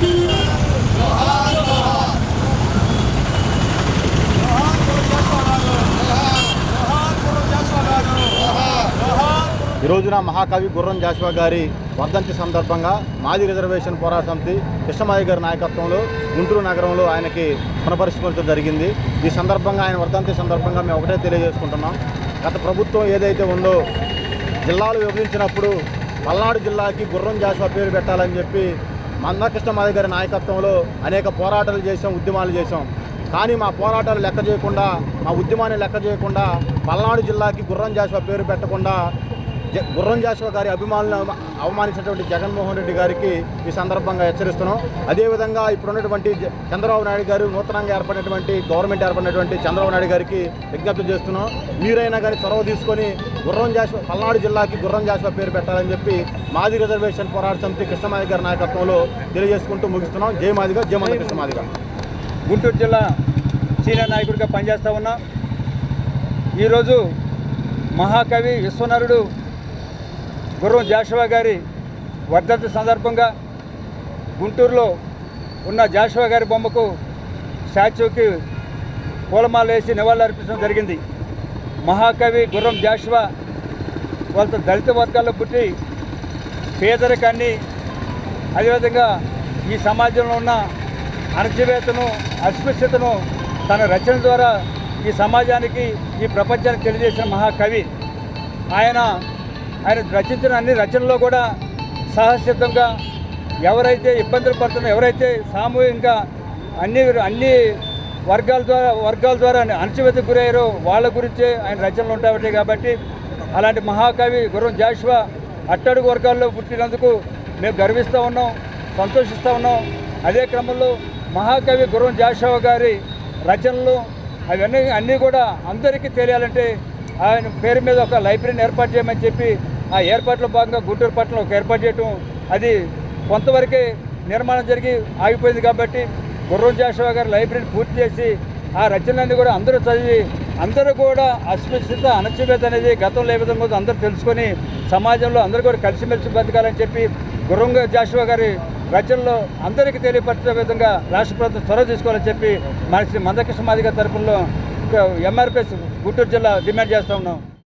ఈ రోజున మహాకవి గుర్రం జాషువా గారి వర్ధంతి సందర్భంగా మాజీ రిజర్వేషన్ పోరాట సమితి కృష్ణమాయి గారి నాయకత్వంలో గుంటూరు నగరంలో ఆయనకి పునపరిశీలించడం జరిగింది. ఈ సందర్భంగా ఆయన వర్ధంతి సందర్భంగా మేము ఒకటే తెలియజేసుకుంటున్నాం. గత ప్రభుత్వం ఏదైతే ఉందో జిల్లాలు విభజించినప్పుడు పల్నాడు జిల్లాకి గుర్రం జాషువా పేరు పెట్టాలని చెప్పి మందకృష్ణమాది గారి నాయకత్వంలో అనేక పోరాటాలు చేసాం ఉద్యమాలు చేసాం కానీ మా పోరాటాలు లెక్క చేయకుండా మా ఉద్యమాన్ని లెక్క చేయకుండా పల్నాడు జిల్లాకి గుర్రం జాషువా పేరు పెట్టకుండా జ- గుర్రం జాషువా గారి అభిమానులను అవమానించినటువంటి జగన్మోహన్ రెడ్డి గారికి ఈ సందర్భంగా హెచ్చరిస్తున్నాం. అదేవిధంగా ఇప్పుడు ఉన్నటువంటి చంద్రబాబు నాయుడు గారు నూతనంగా ఏర్పడినటువంటి గవర్నమెంట్ ఏర్పడినటువంటి చంద్రబాబు నాయుడు గారికి విజ్ఞప్తి చేస్తున్నాం. మీరైనా కానీ చొరవ తీసుకొని గుర్రం జాషువా పల్నాడు జిల్లాకి గుర్రం జాషువా పేరు పెట్టాలని చెప్పి మాది రిజర్వేషన్ పోరాట సమితి కృష్ణమాది గారి నాయకత్వంలో తెలియజేసుకుంటూ ముగిస్తున్నాం. జయ మాదిగా జై కృష్ణమాదిగా గుంటూరు జిల్లా సీనియర్ నాయకుడిగా పనిచేస్తూ ఉన్నా. ఈరోజు మహాకవి విశ్వనరుడు గుర్రం జాషువా గారి వర్ధంతి సందర్భంగా గుంటూరులో ఉన్న జాషువా గారి బొమ్మకు స్టాచ్యూకి పూలమాల వేసి నివాళులర్పించడం జరిగింది. మహాకవి గుర్రం జాషువా వాళ్ళ దళిత వర్గాల్లో పుట్టి పేదరికాన్ని అదేవిధంగా ఈ సమాజంలో ఉన్న అణచివేతను అస్పృశ్యతను తన రచన ద్వారా ఈ సమాజానికి ఈ ప్రపంచానికి తెలియజేసిన మహాకవి. ఆయన ఆయన రచించిన అన్ని రచనల్లో కూడా సహసిద్ధంగా ఎవరైతే ఇబ్బందులు పడుతున్నారో ఎవరైతే సామూహికంగా అన్ని అన్ని వర్గాల ద్వారా వర్గాల ద్వారా అణచివేతకు గురయ్యారో. వాళ్ళ గురించే ఆయన రచనలు ఉంటాయి కాబట్టి అలాంటి మహాకవి గుర్రం జాషువా అట్టడుగు వర్గాల్లో పుట్టినందుకు మేము గర్విస్తూ ఉన్నాం సంతోషిస్తూ ఉన్నాం. అదే క్రమంలో మహాకవి గుర్రం జాషువా గారి రచనలు అవన్నీ అన్నీ కూడా అందరికీ తెలియాలంటే ఆయన పేరు మీద ఒక లైబ్రరీని ఏర్పాటు చేయమని చెప్పి ఆ ఏర్పాట్లో భాగంగా గుంటూరు పట్టణంలో ఒక ఏర్పాటు చేయటం అది కొంతవరకే నిర్మాణం జరిగి ఆగిపోయింది కాబట్టి గుర్రం జాషువా గారి లైబ్రరీ పూర్తి చేసి ఆ రచనలన్నీ కూడా అందరూ చదివి అందరూ కూడా అస్పృశ్యత అణచివేత అనేది గతంలో ఏ విధంగా అందరూ తెలుసుకొని సమాజంలో అందరూ కూడా కలిసిమెలిసి బతకాలని చెప్పి గుర్రం జాషువా గారి రచనలో అందరికీ తెలియపరిచే విధంగా రాష్ట్ర ప్రభుత్వం చొరవ తీసుకోవాలని చెప్పి మన శ్రీ మందకృష్ణ మాదిగ తరపులో ఎంఆర్పిఎస్ గుంటూరు జిల్లా డిమాండ్ చేస్తూ ఉన్నాం.